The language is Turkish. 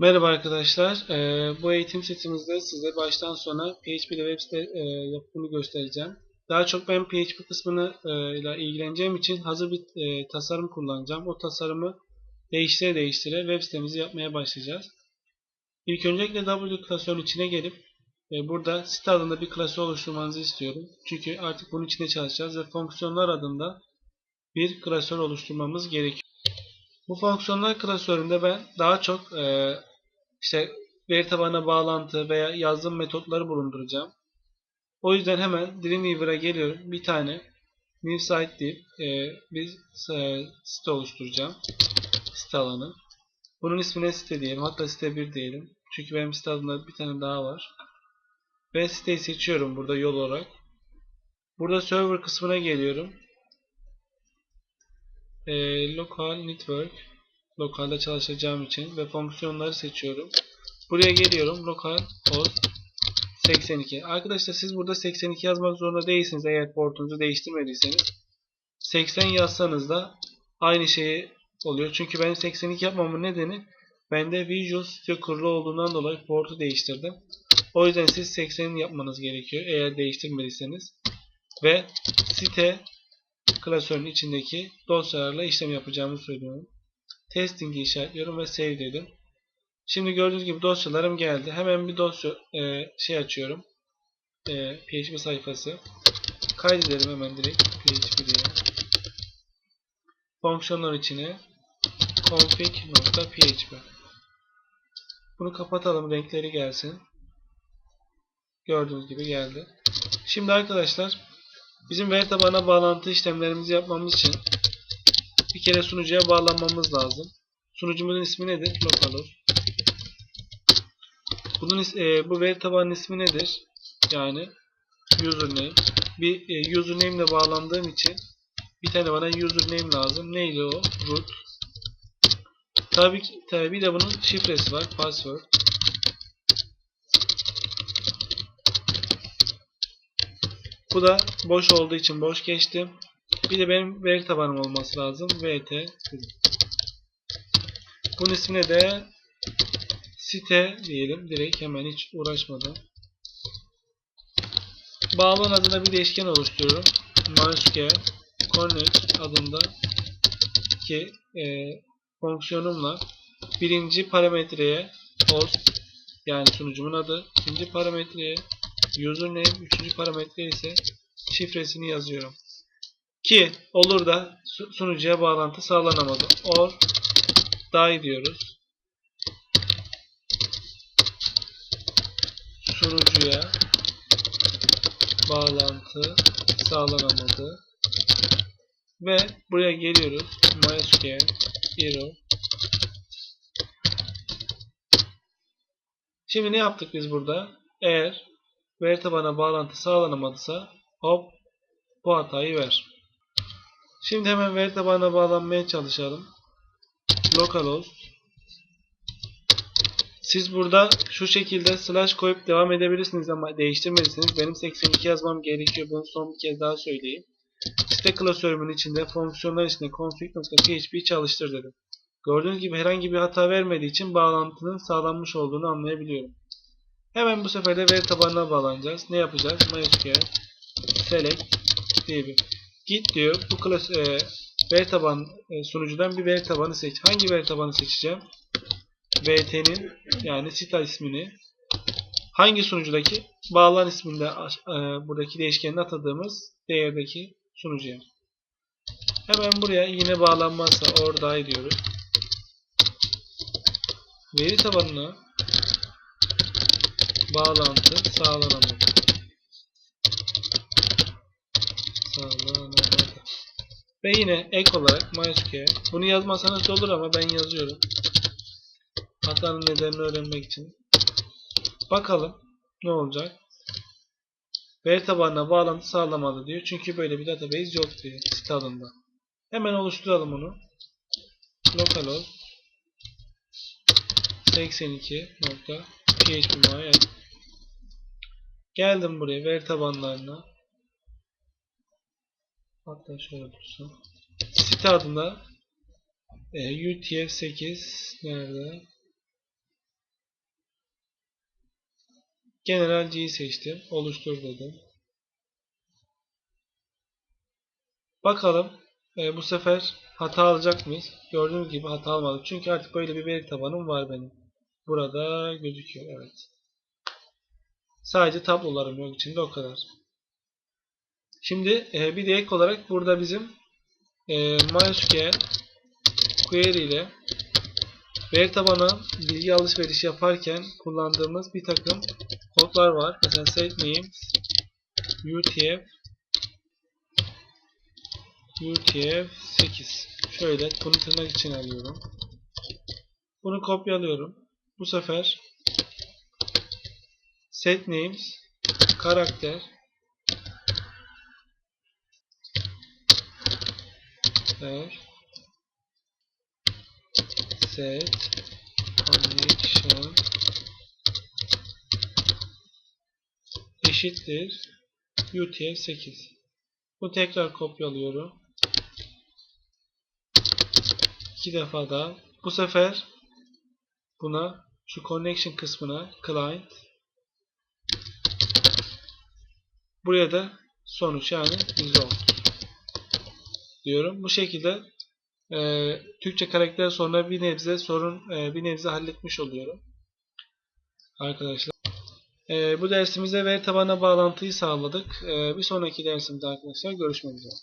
Merhaba arkadaşlar. Ee, bu eğitim setimizde size baştan sona PHP ile web site e, yapımını göstereceğim. Daha çok ben PHP kısmını e, ile ilgileneceğim için hazır bir e, tasarım kullanacağım. O tasarımı değiştire değiştire web sitemizi yapmaya başlayacağız. İlk öncelikle W klasörün içine gelip burada site adında bir klasör oluşturmanızı istiyorum. Çünkü artık bunun içinde çalışacağız ve fonksiyonlar adında bir klasör oluşturmamız gerekiyor. Bu fonksiyonlar klasöründe ben daha çok e, işte veri tabanına bağlantı veya yazılım metotları bulunduracağım. O yüzden hemen Dreamweaver'a geliyorum. Bir tane new site deyip e, bir e, site oluşturacağım. Site alanı. Bunun ismine site diyelim. Hatta site 1 diyelim. Çünkü benim site adımda bir tane daha var. Ve siteyi seçiyorum burada yol olarak. Burada server kısmına geliyorum. E, local network lokalde çalışacağım için ve fonksiyonları seçiyorum. Buraya geliyorum. Lokal host 82. Arkadaşlar siz burada 82 yazmak zorunda değilsiniz eğer portunuzu değiştirmediyseniz. 80 yazsanız da aynı şeyi oluyor. Çünkü ben 82 yapmamın nedeni bende Visual Studio kurulu olduğundan dolayı portu değiştirdim. O yüzden siz 80 yapmanız gerekiyor eğer değiştirmediyseniz. Ve site klasörün içindeki dosyalarla işlem yapacağımı söylüyorum. Testing'i işaretliyorum ve save dedim. Şimdi gördüğünüz gibi dosyalarım geldi. Hemen bir dosya e, şey açıyorum. E, PHP sayfası. Kaydedelim hemen direkt PHP diye. Fonksiyonlar içine config.php Bunu kapatalım. Renkleri gelsin. Gördüğünüz gibi geldi. Şimdi arkadaşlar bizim veri tabanına bağlantı işlemlerimizi yapmamız için bir kere sunucuya bağlanmamız lazım. Sunucumuzun ismi nedir? Localhost. Bunun e, bu veri tabanının ismi nedir? Yani username. Bir e, username ile bağlandığım için bir tane bana username lazım. Neydi o? Root. Tabii ki tabii de bunun şifresi var. Password. Bu da boş olduğu için boş geçtim. Bir de benim veri tabanım olması lazım. VT Bunun ismine de site diyelim. Direkt hemen hiç uğraşmadan. Bağlan adına bir değişken oluşturuyorum. MySQL Connect adında ki e, fonksiyonumla birinci parametreye host yani sunucumun adı, ikinci parametreye username, üçüncü parametre ise şifresini yazıyorum. Ki olur da sunucuya bağlantı sağlanamadı. Or die diyoruz. Sunucuya bağlantı sağlanamadı. Ve buraya geliyoruz. MySQL error. Şimdi ne yaptık biz burada? Eğer veri tabana bağlantı sağlanamadıysa hop bu hatayı ver. Şimdi hemen veri tabanına bağlanmaya çalışalım. Localhost. Siz burada şu şekilde slash koyup devam edebilirsiniz ama değiştirmediyseniz benim 82 yazmam gerekiyor. Bunu son bir kez daha söyleyeyim. Site klasörümün içinde fonksiyonlar içinde config.php çalıştır dedim. Gördüğünüz gibi herhangi bir hata vermediği için bağlantının sağlanmış olduğunu anlayabiliyorum. Hemen bu sefer de veri tabanına bağlanacağız. Ne yapacağız? MySQL select db git diyor. Bu klas e, veri taban e, sunucudan bir veri tabanı seç. Hangi veri tabanı seçeceğim? VT'nin yani site ismini hangi sunucudaki bağlan isminde e, buradaki değişkenini atadığımız değerdeki sunucuya. Hemen buraya yine bağlanmazsa orada diyoruz. Veri tabanına bağlantı sağlanamadı. Sağlanamadı. Ve yine ek olarak MySQL. Bunu yazmasanız da olur ama ben yazıyorum. Hatanın nedenini öğrenmek için. Bakalım ne olacak. Veri tabanına bağlantı sağlamadı diyor. Çünkü böyle bir database yok diyor site adında. Hemen oluşturalım onu. Localhost 82.phpmy Geldim buraya veri tabanlarına. Hatta şöyle dursun. Site adına e, UTF-8 nerede? General G'yi seçtim. Oluştur dedim. Bakalım e, bu sefer hata alacak mıyız? Gördüğünüz gibi hata almadık. Çünkü artık böyle bir veri tabanım var benim. Burada gözüküyor. Evet. Sadece tablolarım yok içinde o kadar. Şimdi e, bir de ek olarak burada bizim e, MySQL query ile veri tabanı bilgi alışverişi yaparken kullandığımız bir takım kodlar var. Mesela set names utf UTF-8 şöyle bunu tırnak için alıyorum. Bunu kopyalıyorum. Bu sefer set names karakter ver set connection. Eşittir. UTF-8 bunu tekrar kopyalıyorum. iki defa da. Bu sefer buna şu connection kısmına client. Buraya da sonuç yani result diyorum. Bu şekilde e, Türkçe karakter sonra bir nebze sorun e, bir nebze halletmiş oluyorum. Arkadaşlar. E, bu dersimizde veri tabanına bağlantıyı sağladık. E, bir sonraki dersimizde arkadaşlar görüşmek üzere.